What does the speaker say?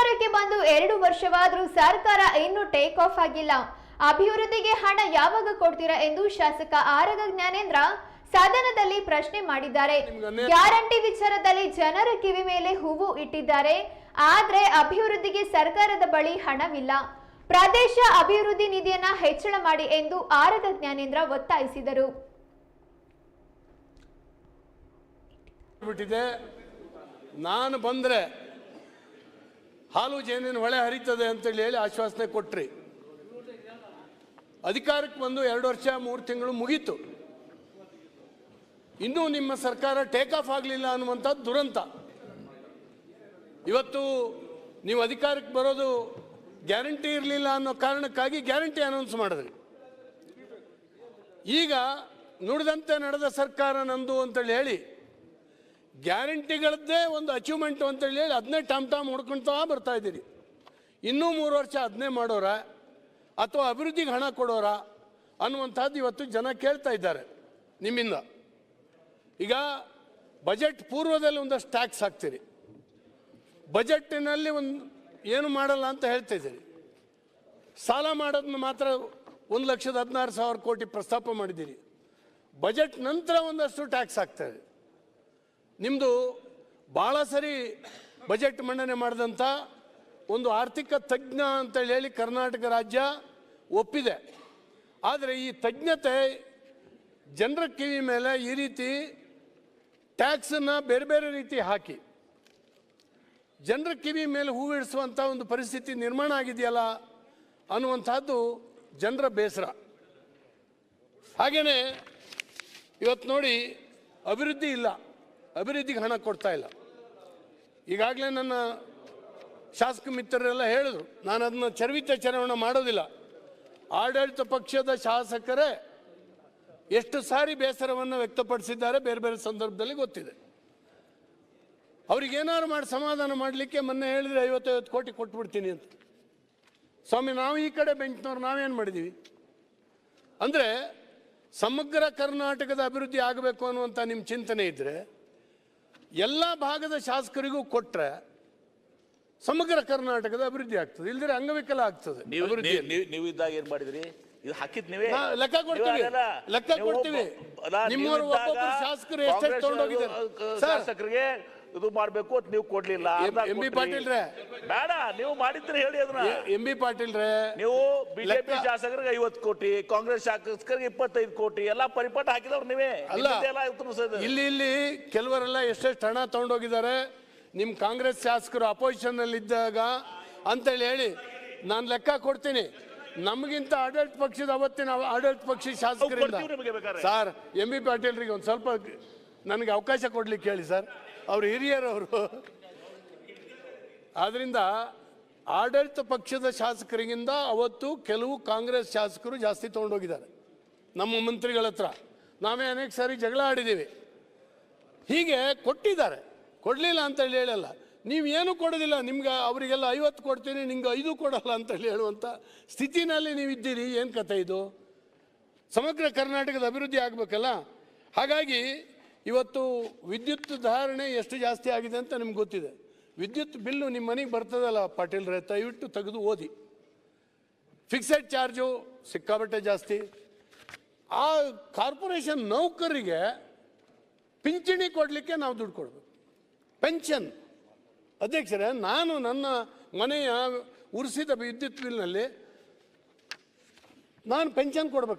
ಅಧಿಕಾರಕ್ಕೆ ಬಂದು ಎರಡು ವರ್ಷವಾದರೂ ಸರ್ಕಾರ ಇನ್ನೂ ಟೇಕ್ ಆಫ್ ಆಗಿಲ್ಲ. ಅಭಿವೃದ್ಧಿಗೆ ಹಣ ಯಾವಾಗ ಕೊಡ್ತೀರಾ ಎಂದು ಶಾಸಕ ಆರಗ ಜ್ಞಾನೇಂದ್ರ ಸದನದಲ್ಲಿ ಪ್ರಶ್ನೆ ಮಾಡಿದ್ದಾರೆ. ಗ್ಯಾರಂಟಿ ವಿಚಾರದಲ್ಲಿ ಜನರ ಕಿವಿ ಮೇಲೆ ಹೂವು ಇಟ್ಟಿದ್ದಾರೆ. ಆದ್ರೆ ಅಭಿವೃದ್ಧಿಗೆ ಸರ್ಕಾರದ ಬಳಿ ಹಣವಿಲ್ಲ. ಪ್ರದೇಶ ಅಭಿವೃದ್ಧಿ ನಿಧಿಯನ್ನ ಹೆಚ್ಚಳ ಮಾಡಿ ಎಂದು ಆರಗ ಜ್ಞಾನೇಂದ್ರ ಒತ್ತಾಯಿಸಿದರು. ನಾನು ಬಂದರೆ ಹಾಲು ಜೇನಿನ ಹೊಳೆ ಹರಿತದೆ ಅಂತೇಳಿ ಹೇಳಿ ಆಶ್ವಾಸನೆ ಕೊಟ್ರಿ. ಅಧಿಕಾರಕ್ಕೆ ಬಂದು ಎರಡು ವರ್ಷ, ಮೂರು ತಿಂಗಳು ಮುಗೀತು. ಇನ್ನೂ ನಿಮ್ಮ ಸರ್ಕಾರ ಟೇಕ್ ಆಫ್ ಆಗಲಿಲ್ಲ ಅನ್ನುವಂಥದ್ದು ದುರಂತ. ಇವತ್ತು ನೀವು ಅಧಿಕಾರಕ್ಕೆ ಬರೋದು ಗ್ಯಾರಂಟಿ ಇರಲಿಲ್ಲ ಅನ್ನೋ ಕಾರಣಕ್ಕಾಗಿ ಗ್ಯಾರಂಟಿ ಅನೌನ್ಸ್ ಮಾಡಿದ್ರಿ. ಈಗ ನುಡಿದಂತೆ ನಡೆದ ಸರ್ಕಾರ ನಂದು ಅಂತೇಳಿ ಹೇಳಿ ಗ್ಯಾರಂಟಿಗಳದ್ದೇ ಒಂದು ಅಚೀವ್ಮೆಂಟು ಅಂತೇಳಿ ಅದನ್ನೇ ಟಾಮ್ ಟಾಮ್ ಹೊಡ್ಕೊಳ್ತಾ ಬರ್ತಾ ಇದ್ದೀರಿ. ಇನ್ನೂ ಮೂರು ವರ್ಷ ಅದನ್ನೇ ಮಾಡೋರ, ಅಥವಾ ಅಭಿವೃದ್ಧಿಗೆ ಹಣ ಕೊಡೋರ ಅನ್ನುವಂಥದ್ದು ಇವತ್ತು ಜನ ಕೇಳ್ತಾ ಇದ್ದಾರೆ ನಿಮ್ಮಿಂದ. ಈಗ ಬಜೆಟ್ ಪೂರ್ವದಲ್ಲಿ ಒಂದಷ್ಟು ಟ್ಯಾಕ್ಸ್ ಹಾಕ್ತೀರಿ. ಬಜೆಟ್ಟಿನಲ್ಲಿ ಒಂದು ಏನು ಮಾಡಲ್ಲ ಅಂತ ಹೇಳ್ತಾ ಇದ್ದೀರಿ. ಸಾಲ ಮಾಡೋದನ್ನ ಮಾತ್ರ ಒಂದು ಲಕ್ಷದ ಹದಿನಾರು ಸಾವಿರ ಕೋಟಿ ಪ್ರಸ್ತಾಪ ಮಾಡಿದ್ದೀರಿ. ಬಜೆಟ್ ನಂತರ ಒಂದಷ್ಟು ಟ್ಯಾಕ್ಸ್ ಹಾಕ್ತಾರೆ ನಿಮ್ಮದು ಭಾಳ ಸರಿ ಬಜೆಟ್ ಮಂಡನೆ ಮಾಡಿದಂಥ ಒಂದು ಆರ್ಥಿಕ ತಜ್ಞ ಅಂತೇಳಿ ಹೇಳಿ ಕರ್ನಾಟಕ ರಾಜ್ಯ ಒಪ್ಪಿದೆ. ಆದರೆ ಈ ತಜ್ಞತೆ ಜನರ ಕಿವಿ ಮೇಲೆ ಈ ರೀತಿ ಟ್ಯಾಕ್ಸನ್ನು ಬೇರೆ ಬೇರೆ ರೀತಿ ಹಾಕಿ. ಜನರ ಕಿವಿ ಮೇಲೆ ಹೂವಿಡಿಸುವಂಥ ಒಂದು ಪರಿಸ್ಥಿತಿ ನಿರ್ಮಾಣ ಆಗಿದೆಯಲ್ಲ ಅನ್ನುವಂಥದ್ದು ಜನರ ಬೇಸರ. ಹಾಗೆಯೇ ಇವತ್ತು ನೋಡಿ ಅಭಿವೃದ್ಧಿ ಇಲ್ಲ. ಅಭಿವೃದ್ಧಿಗೆ ಹಣ ಕೊಡ್ತಾ ಇಲ್ಲ. ಈಗಾಗಲೇ ನನ್ನ ಶಾಸಕ ಮಿತ್ರರೆಲ್ಲ ಹೇಳಿದ್ರು, ನಾನು ಅದನ್ನು ಚರ್ವಿತ ಚರವಣ ಮಾಡೋದಿಲ್ಲ. ಆಡಳಿತ ಪಕ್ಷದ ಶಾಸಕರೇ ಎಷ್ಟು ಸಾರಿ ಬೇಸರವನ್ನು ವ್ಯಕ್ತಪಡಿಸಿದ್ದಾರೆ ಬೇರೆ ಬೇರೆ ಸಂದರ್ಭದಲ್ಲಿ ಗೊತ್ತಿದೆ. ಅವ್ರಿಗೇನಾದ್ರು ಮಾಡಿ ಸಮಾಧಾನ ಮಾಡಲಿಕ್ಕೆ ಮೊನ್ನೆ ಹೇಳಿದ್ರೆ ಐವತ್ತೈವತ್ತು ಕೋಟಿ ಕೊಟ್ಬಿಡ್ತೀನಿ ಅಂತ. ಸ್ವಾಮಿ, ನಾವು ಈ ಕಡೆ ಬೆಂಚ್ನವ್ರು ನಾವೇನು ಮಾಡಿದ್ದೀವಿ ಅಂದರೆ ಸಮಗ್ರ ಕರ್ನಾಟಕದ ಅಭಿವೃದ್ಧಿ ಆಗಬೇಕು ಅನ್ನುವಂಥ ನಿಮ್ಮ ಚಿಂತನೆ ಇದ್ದರೆ ಎಲ್ಲ ಭಾಗದ ಶಾಸಕರಿಗೂ ಕೊಟ್ಟರೆ ಸಮಗ್ರ ಕರ್ನಾಟಕದ ಅಭಿವೃದ್ಧಿ ಆಗ್ತದೆ ಇಲ್ದಿರ ಅಂಗವಿಕಲ ಆಗ್ತದೆ ನೀವು ಇದ್ದಾಗ ಏನ್ ಮಾಡಿದ್ರಿ ಇದು ಹಾಕಿದ್ ನೀವೇ ಲೆಕ್ಕ ಕೊಡ್ತೀವಿ. ಲೆಕ್ಕ ಕೊಡ್ತೀವಿ. ನಿಮ್ಮವರು ಒಬ್ಬೊಬ್ಬರು ಶಾಸಕರು ಕಾಂಗ್ರೆಸ್ ತಗೊಂಡೋಗಿದ್ದಾರೆ. ಶಾಸಕರಿಗೆ ಇದು ಮಾಡ್ಬೇಕು ಅಂತ ನೀವು ಕೊಡ್ಲಿಲ್ಲ. M- B. ಪಾಟೀಲ್ರೇ. ಬೇಡ ನೀವು ಮಾಡಿದ್ರೆ ಹೇಳಿ ಅದನ್ನ. ಎಂ ಬಿ ಪಾಟೀಲ್ರೇ. ನೀವು ಬಿಜೆಪಿ ಶಾಸಕರಿಗೆ ಐವತ್ತು ಕೋಟಿ ಕಾಂಗ್ರೆಸ್ ಶಾಸಕರಿಗೆ ಇಪ್ಪತ್ತೈದು ಕೋಟಿ ಎಲ್ಲ ಪರಿಪಾಠ ಹಾಕಿದವ್ರು ನೀವೇ. ಅಲ್ಲ. ಇಲ್ಲಿ ಇಲ್ಲಿ ಕೆಲವರೆಲ್ಲ ಎಷ್ಟೆಷ್ಟು ಹಣ ತಗೊಂಡೋಗಿದ್ದಾರೆ. ನಿಮ್ಮ ಕಾಂಗ್ರೆಸ್ ಶಾಸಕರು ಅಪೋಸಿಷನ್ ಅಲ್ಲಿ ಇದ್ದಾಗ ಅಂತೇಳಿ ಹೇಳಿ ನಾನು ಲೆಕ್ಕ ಕೊಡ್ತೀನಿ. ನಮಗಿಂತ ಆಡಳಿತ ಪಕ್ಷದ ಅವತ್ತಿನ ಆಡಳಿತ ಪಕ್ಷ ಶಾಸಕರಿಂದ. ಸರ್ ಎಂ ಬಿ ಪಾಟೀಲ್ರಿಗೆ ಒಂದು ಸ್ವಲ್ಪ ನನಗೆ ಅವಕಾಶ ಕೊಡ್ಲಿಕ್ಕೆ ಹೇಳಿ ಸರ್. ಅವ್ರು ಹಿರಿಯರವರು. ಆದ್ದರಿಂದ ಆಡಳಿತ ಪಕ್ಷದ ಶಾಸಕರಿಗಿಂತ ಅವತ್ತು ಕೆಲವು ಕಾಂಗ್ರೆಸ್ ಶಾಸಕರು ಜಾಸ್ತಿ ತೊಗೊಂಡೋಗಿದ್ದಾರೆ. ನಮ್ಮ ಮಂತ್ರಿಗಳ ಹತ್ರ. ನಾವೇ ಅನೇಕ ಸಾರಿ ಜಗಳ ಆಡಿದ್ದೀವಿ. ಹೀಗೆ ಕೊಟ್ಟಿದ್ದಾರೆ. ಕೊಡಲಿಲ್ಲ ಅಂತೇಳಿ ಹೇಳಲ್ಲ. ನೀವು ಏನು ಕೊಡೋದಿಲ್ಲ, ನಿಮ್ಗೆ ಅವರಿಗೆಲ್ಲ ಐವತ್ತು ಕೊಡ್ತೀನಿ, ನಿಮ್ಗೆ ಐದು ಕೊಡಲ್ಲ ಅಂತೇಳಿ ಹೇಳುವಂಥ ಸ್ಥಿತಿನಲ್ಲಿ ನೀವು ಇದ್ದೀರಿ. ಏನು ಕತೆ ಇದು? ಸಮಗ್ರ ಕರ್ನಾಟಕದ ಅಭಿವೃದ್ಧಿ ಆಗಬೇಕಲ್ಲ? ಹಾಗಾಗಿ ಇವತ್ತು ವಿದ್ಯುತ್ ಧಾರಣೆ ಎಷ್ಟು ಜಾಸ್ತಿ ಆಗಿದೆ ಅಂತ ನಿಮ್ಗೆ ಗೊತ್ತಿದೆ. ವಿದ್ಯುತ್ ಬಿಲ್ಲು ನಿಮ್ಮ ಮನೆಗೆ ಬರ್ತದಲ್ಲ ಪಾಟೀಲ್ರೆ ದಯವಿಟ್ಟು ತೆಗೆದು ಓದಿ. ಫಿಕ್ಸೆಡ್ ಚಾರ್ಜು ಸಿಕ್ಕಾಬಟ್ಟೆ ಜಾಸ್ತಿ. ಆ ಕಾರ್ಪೊರೇಷನ್ ನೌಕರಿಗೆ ಪಿಂಚಣಿ ಕೊಡಲಿಕ್ಕೆ ನಾವು ದುಡ್ಡು ಕೊಡಬೇಕು. ಪೆನ್ಷನ್. ಅಧ್ಯಕ್ಷರೇ, ನಾನು ನನ್ನ ಮನೆಯ ಉರಿಸಿದ ವಿದ್ಯುತ್ ಬಿಲ್ನಲ್ಲಿ ನಾನು ಪೆನ್ಷನ್ ಕೊಡ್ಬೇಕು.